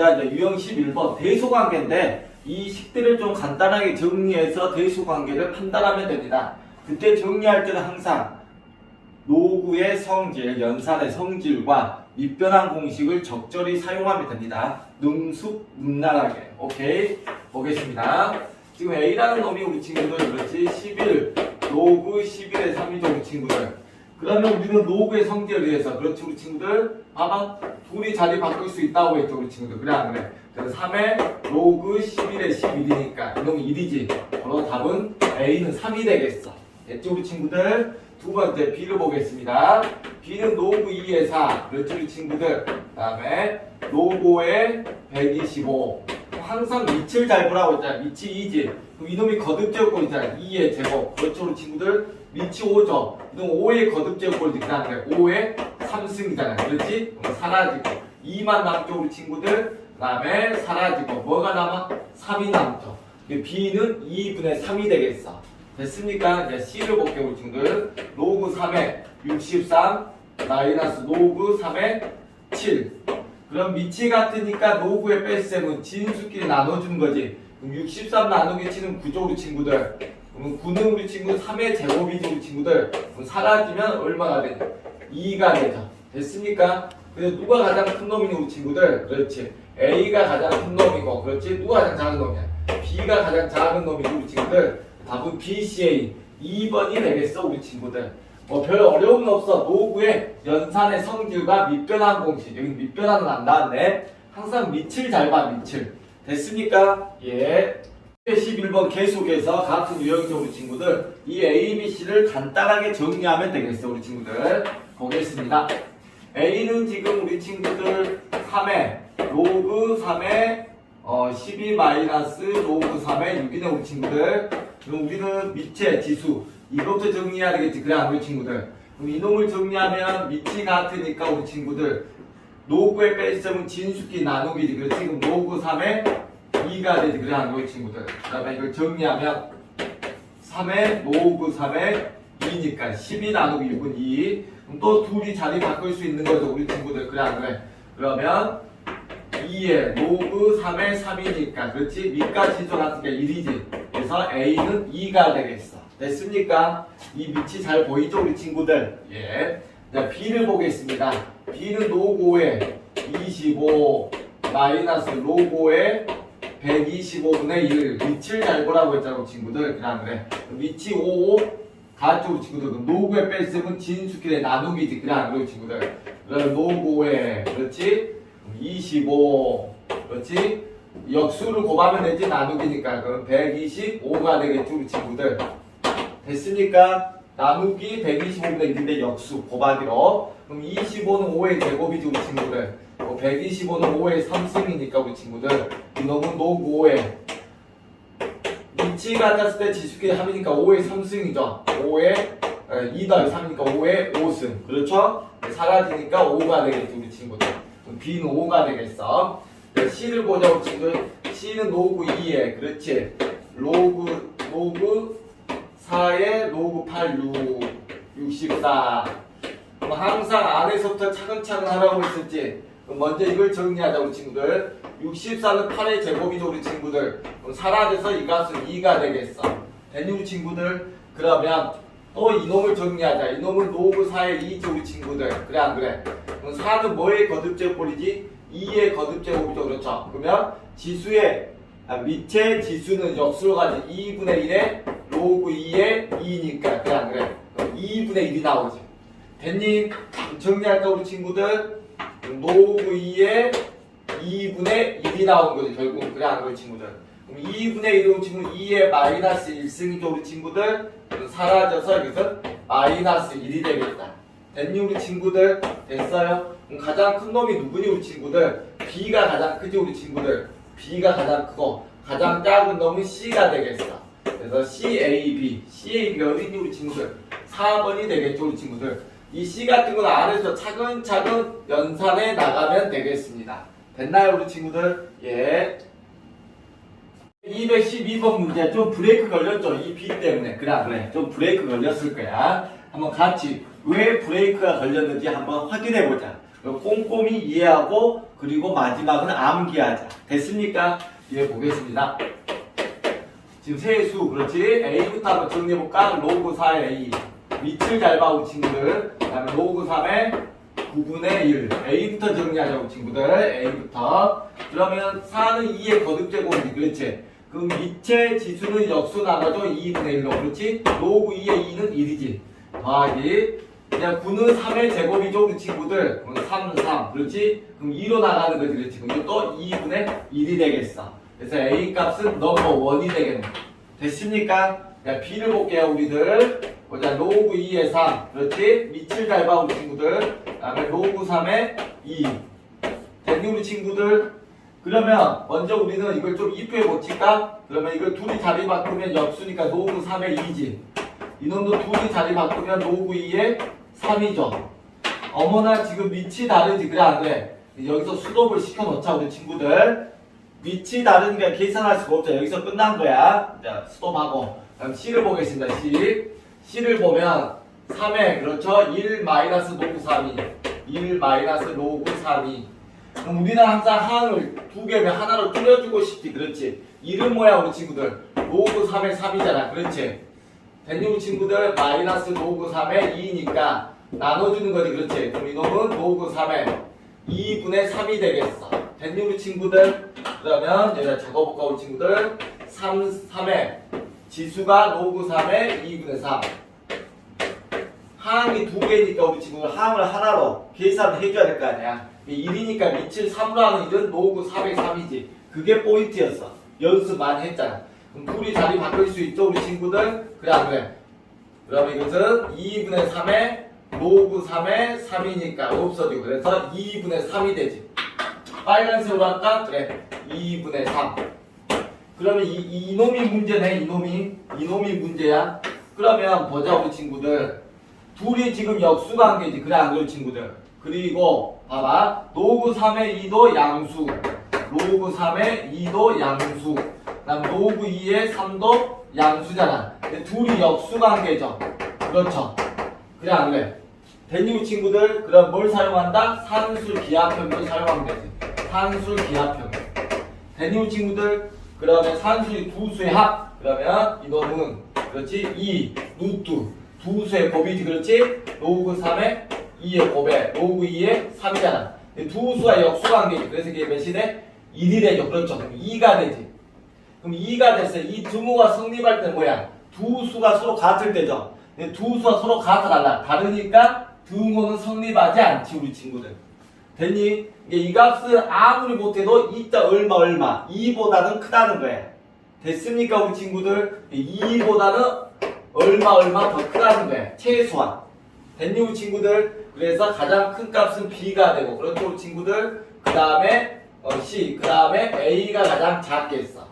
보겠습니다. 이제 유형 11번 대소관계인데 이 식들을 좀 간단하게 정리해서 대소관계를 판단하면 됩니다. 그때 정리할 때는 항상 노구의 성질, 연산의 성질과 밑변환 공식을 적절히 사용하면 됩니다. 능숙, 문란하게. 오케이. 보겠습니다. 지금 A라는 놈이 우리 친구들, 그렇지? 11, 로그 11의 3이죠, 우리 친구들. 그러면 우리는 로그의 성질에 대해서, 그렇지, 우리 친구들? 봐봐. 둘이 자리 바꿀 수 있다고 했죠, 우리 친구들. 그래, 안 그래? 그래서 3의 로그 11의 11이니까, 이놈이 1이지. 바로 답은 A는 3이 되겠어. 됐죠, 우리 친구들? 두 번째 B를 보겠습니다. B는 로그 2의 4. 그렇죠, 우리 친구들. 그 다음에 로고의 125. 항상 밑을 잘 보라고 했잖아. 밑이 2지. 그럼 이놈이 거듭 제곱꼴 있잖아. 2의 제곱. 그렇죠, 우리 친구들. 밑이 5죠. 이놈 5의 거듭제곱꼴이지. 그 다음에 5의 3승이잖아. 그렇지? 사라지고. 2만 남죠, 우리 친구들. 그 다음에 사라지고. 뭐가 남아? 3이 남죠. B는 2분의 3이 되겠어. 됐습니까? 이제 C를 볼게요, 우리 친구들. 로그 3에 63 마이너스 로그 3에 7. 그럼 밑이 같으니까 로그의 뺄셈은 진수끼리 나눠주는 거지. 그럼 63 나누기 7은 9죠, 우리 친구들. 그러면 9는 우리 친구 3의 제곱이죠, 우리 친구들. 그럼 사라지면 얼마가 되냐? 2가 되죠. 됐습니까? 그래서 누가 가장 큰 놈이니, 우리 친구들? 그렇지. A가 가장 큰 놈이고, 그렇지? 누가 가장 작은 놈이야? B가 가장 작은 놈이지, 우리 친구들. 답은 BCA 2번이 되겠어 우리 친구들 뭐 별 어려움은 없어 노구의 연산의 성질과 밑변환 공식 여기 밑변환은 안 나왔네 항상 밑을 잘봐 밑을 됐습니까? 예 11번 계속해서 같은 유형이죠 우리 친구들. 이 A, B, C를 간단하게 정리하면 되겠어 우리 친구들. 보겠습니다. A는 지금 우리 친구들 3에 로그 3에 어, 12 마이너스 로그 3에 6이네 우리 친구들. 그럼 우리는 밑에 지수 이것도 정리해야 되겠지. 그래 안 우리 친구들? 그럼 이놈을 정리하면 밑이 같으니까 우리 친구들 로그의 뺄셈은 진수끼리 나누기지 그래 지금 로그 3에 2가 되지 그래 안 우리 친구들. 그 다음에 이걸 정리하면 3에 로그 3에 2니까 12 나누기 6은 2 그럼 또 둘이 자리 바꿀 수 있는 거죠 우리 친구들. 그래 안 그래 그러면 2에 로그 3에 3이니까 그렇지? 같은 게 1이지. 그래서 A는 2가 되겠어. 됐습니까? 이 밑이 잘 보이죠 우리 친구들? 예. 자 B를 보겠습니다. B는 로고에 25 마이너스 로고에 125분의 1 밑을 잘 보라고 했잖아 친구들. 그래 안 그래 밑이 5 가죠 우리 친구들. 그럼 로고에 뺄셈은 진수끼리 나누기지 그래 안 그래 친구들. 그럼 로고에 그렇지? 25 그렇지? 역수를 곱하면 되지 나누기니까. 그럼 125가 되겠죠 친구들. 됐습니까? 나누기 125분의 1인데 역수 곱하기로. 그럼 25는 5의 제곱이지 우리 친구들 어, 125는 5의 3승이니까 우리 친구들. 노구 5의 위치 같았을 때 지수끼리 합이니까 5의 3승이죠. 5의 2 더하기 3이니까 5의 5승. 그렇죠? 사라지니까 5가 되겠지 우리 친구들. B는 5가 되겠어. 네, C를 보자 우리 친구들. C는 로그 2에 그렇지? 로그 로그 4에 로그 8 6 64 그럼 항상 안에서부터 차근차근 하라고 했었지 먼저 이걸 정리하자 우리 친구들. 64는 8의 제곱이죠 우리 친구들. 그럼 사라져서 이 값은 2가 되겠어. 됐니 우리 친구들? 그러면 또 이놈을 정리하자. 이놈은 로그 4의 2죠 우리 친구들. 그래 안 그래? 그럼 4는 뭐의 거듭제곱이지? 2의 거듭제곱이죠 그렇죠? 그러면 지수의 아, 밑에 지수는 역수로 가지. 2분의 1에 로그 2의 2니까. 그래 안 그래? 그럼 2분의 1이 나오지. 됐니? 정리할까 우리 친구들 2의 2분의 1이 나온 거지 결국 그래 안 그래 친구들 그럼 2분의 1은 우리 친구 2의 마이너스 1승이죠 우리 친구들 사라져서 여기서 마이너스 1이 되겠다 됐니 우리 친구들? 됐어요? 그럼 가장 큰 놈이 누구니 우리 친구들? B가 가장 크지 우리 친구들 B가 가장 크고 가장 작은 놈은 C가 되겠어 그래서 CAB CAB가 어디니 우리 친구들? 4번이 되겠죠 우리 친구들 이 C 같은 건 안에서 차근차근 연산해 나가면 되겠습니다 됐나요 우리 친구들? 예 212번 문제 좀 브레이크 걸렸죠 이 B 때문에 그래 안 그래 좀 브레이크 걸렸을 거야 한번 같이 왜 브레이크가 걸렸는지 한번 확인해 보자 꼼꼼히 이해하고 그리고 마지막은 암기하자. 됐습니까? 이해 보겠습니다. 지금 세수 그렇지? A부터 한번 정리해볼까? 로그 4의 A 밑을 잘 봐, 우리 친구들. 그 다음에 로그 3의 9분의 1 A부터 정리하자고 친구들 A부터 그러면 4는 2의 거듭제곱이지 그렇지? 그럼 밑에 지수는 역수 나눠줘 2분의 1로 그렇지? 로그 2의 2는 1이지 더하기 그냥 9는 3의 제곱이죠 우리 친구들 그럼 3, 3 그렇지? 그럼 2로 나가는 거지 그렇지? 그럼 이것도 2분의 1이 되겠어 그래서 A 값은 넘버 1이 되겠네 됐습니까? 자, B를 볼게요 우리들. 보자 로그 2의 3 그렇지? 밑을 잘 봐 우리 친구들. 그 다음에 로그 3의 2 됐니 우리 친구들? 그러면 먼저 우리는 이걸 좀 입해 보칠까? 그러면 이걸 둘이 자리 바꾸면 역수니까 로그 3의 2지. 이놈도 둘이 자리 바꾸면 로그 2의 3이죠. 어머나 지금 밑이 다르지 그래 안 그래? 여기서 수동을 시켜놓자 우리 친구들. 밑이 다르니까 계산할 수가 없죠. 여기서 끝난 거야. 자 수동하고 그럼 C를 보겠습니다. C. C를 보면 3에 그렇죠? 1 마이너스 로그 3이. 1 마이너스 로그 3이. 그럼 우리는 항상 항을 두 개면 하나로 줄여주고 싶지. 그렇지? 이름 뭐야 우리 친구들? 로그 3의 3이잖아. 그렇지? 됐니 우리 친구들? 마이너스 로그 3의 2니까 나눠주는 거지. 그렇지? 그럼 이놈은 로그 3의 2분의 3이 되겠어. 됐니 우리 친구들? 그러면 여기다 적어볼까 우리 친구들? 3, 3의 지수가 로그 3의 2분의 3 항이 두 개니까 우리 친구들 항을 하나로 계산을 해줘야 될 거 아니야. 1이니까 밑을 3로 하는 일은 로그 3의 3이지. 그게 포인트였어. 연습 많이 했잖아. 그럼 둘이 자리 바꿀 수 있죠 우리 친구들? 그래 안 그래? 그러면 이것은 2분의 3의 로그 3의 3이니까 없어지고 그래서 2분의 3이 되지. 빨간색으로 할까? 그래. 2분의 3 그러면 이, 이, 이놈이 문제네 이놈이. 이놈이 문제야. 그러면 보자 우리 친구들. 둘이 지금 역수관계지 그래 안 그래 친구들? 그리고 봐봐. 로그 3의 2도 양수. 로그 3의 2도 양수. 그다음 로그 2의 3도 양수잖아. 근데 둘이 역수관계죠. 그렇죠? 그래 안 그래? 대니우 친구들? 그럼 뭘 사용한다? 산술 기하평균 사용하면 되지. 산술 기하평균. 대니우 친구들 그러면 산술이 두 수의 합. 그러면 이놈은 그렇지? 2 루트 두 수의 곱이지? 그렇지? 로그 3의 2의 곱에 로그 2의 3이잖아. 두 수가 역수관계지. 그래서 이게 몇이 돼? 1이 되죠. 그렇죠? 그럼 2가 되지. 그럼 2가 됐어요 이 등호가 성립할 때는 뭐야? 두 수가 서로 같을 때죠. 두 수가 서로 같아 달라. 다르니까 등호는 성립하지 않지 우리 친구들 됐니? 이 값을 아무리 못해도 이자 얼마 얼마? 2보다는 크다는 거야 됐습니까 우리 친구들? 2보다는 얼마 얼마 더 크다는 거야 최소한. 됐니 우리 친구들? 그래서 가장 큰 값은 B가 되고 그렇죠 우리 친구들? 그 다음에 어, C. 그 다음에 A가 가장 작겠어.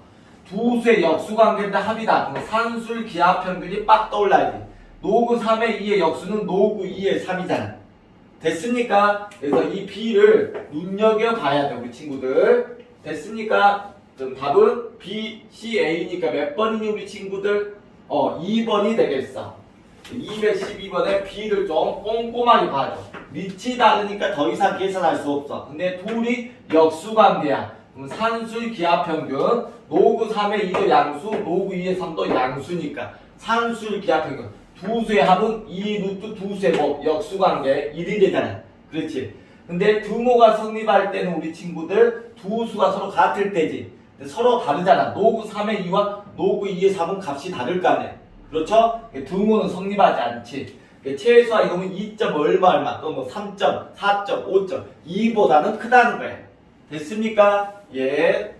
두 수의 역수관계인데 합이다. 그럼 산술 기하평균이 빡 떠올라야지. 노구 3의 2의 역수는 노구 2의 3이잖아 됐습니까? 그래서 이 B를 눈여겨봐야 돼 우리 친구들 됐습니까? 그럼 답은 B, C, A니까 몇 번이니 우리 친구들? 어 2번이 되겠어 212번에 B를 좀 꼼꼼하게 봐줘 밑이 다르니까 더 이상 계산할 수 없어 근데 둘이 역수관계야 그럼 산술 기하평균 노구 3의 2도 양수 노구 2의 3도 양수니까 산술 기하평균 두 수의 합은 2 루트 두 수의 곱 역수관계 1이 되잖아 그렇지? 근데 등호가 성립할 때는 우리 친구들 두 수가 서로 같을 때지. 서로 다르잖아. 노구 3의 2와 노구 2의 3은 값이 다를 거 아니야. 그렇죠? 등호는 성립하지 않지. 최소한 이거는 2점 얼마 얼마? 또뭐 3점 4점 5점. 2보다는 크다는 거야. 됐습니까? 예